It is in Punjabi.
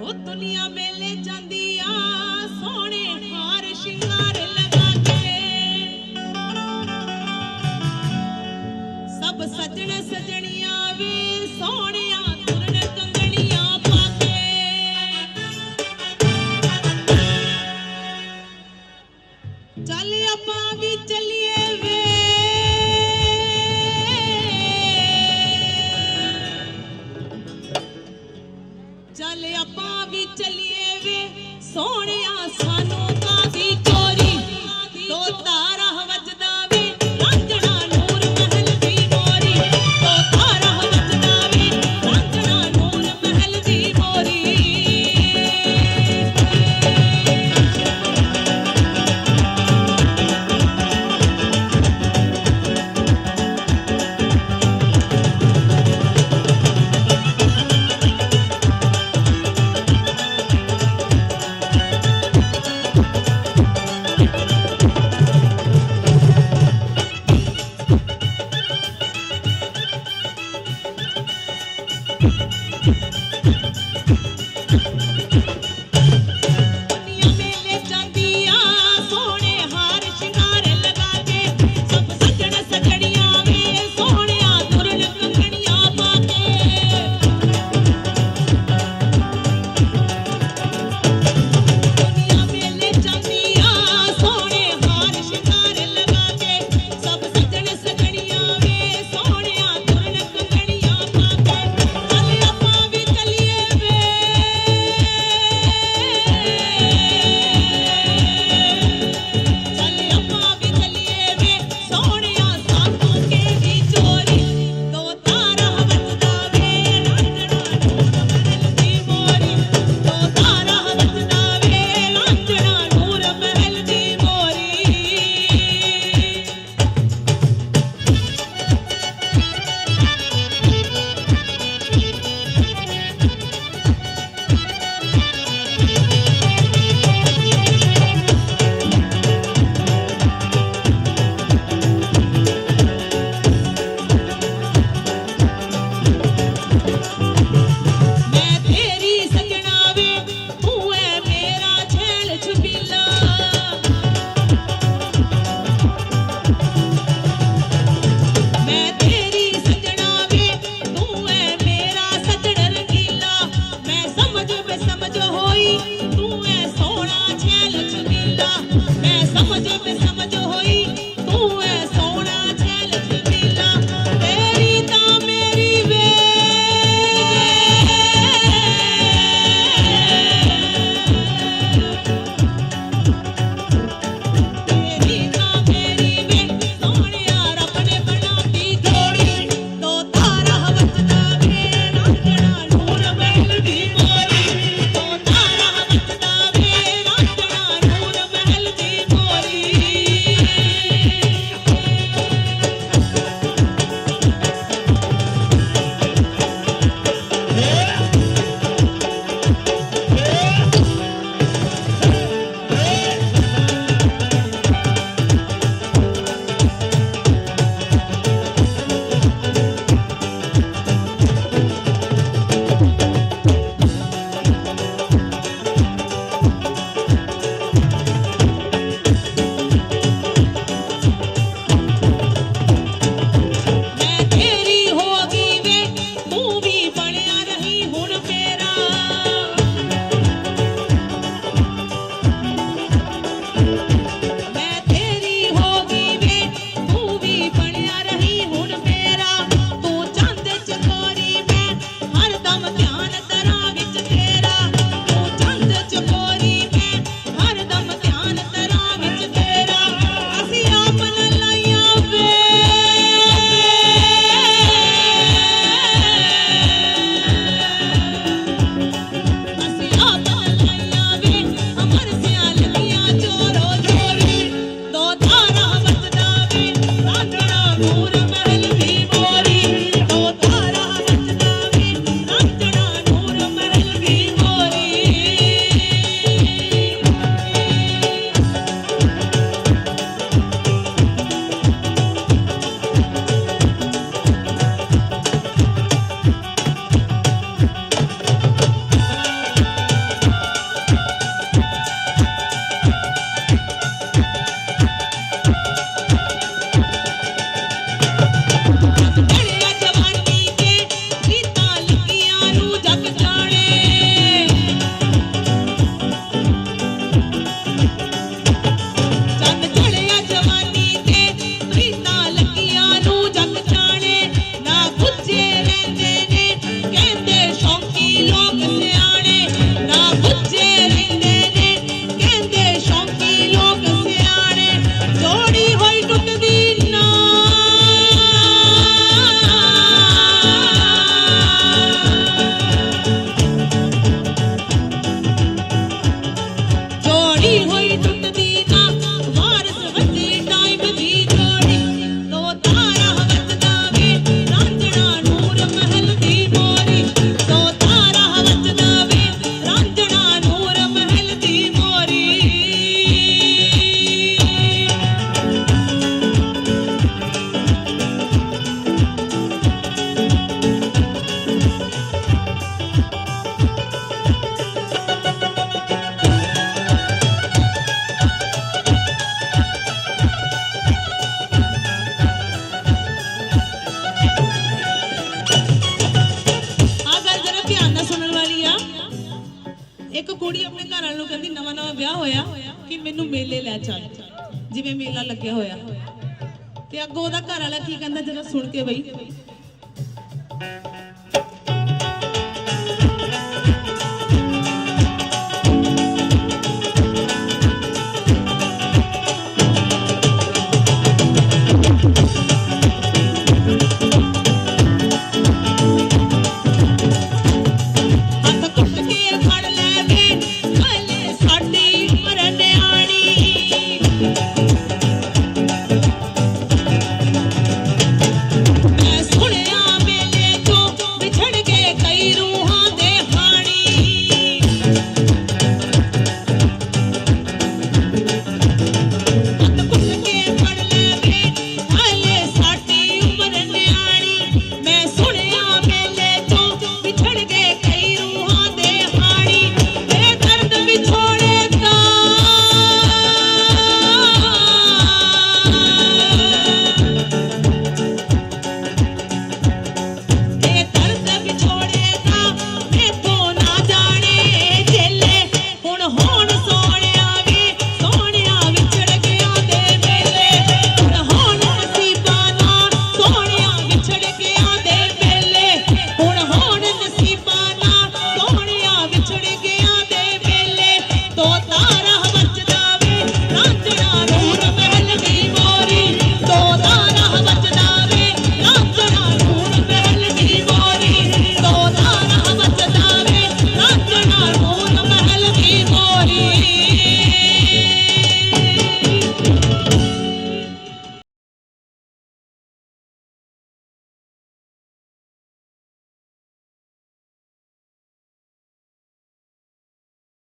ਉਹ ਦੁਨੀਆ ਮੇਲੇ ਜਾਂਦੀ ਆਪਾਂ ਵੀ ਚੱਲੀਏ ਵੇ। ਸੋਹਣਿਆ ਸਾਨੂੰ ਕਾਦੀ ਵਿਆਹ ਹੋਇਆ ਕਿ ਮੈਨੂੰ ਮੇਲੇ ਲੈ ਚੱਲ। ਜਿਵੇਂ ਮੇਲਾ ਲੱਗਿਆ ਹੋਇਆ। ਤੇ ਅੱਗੋਂ ਉਹਦਾ ਘਰ ਵਾਲਾ ਕੀ ਕਹਿੰਦਾ ਜਰਾ ਸੁਣ ਕੇ ਬਈ?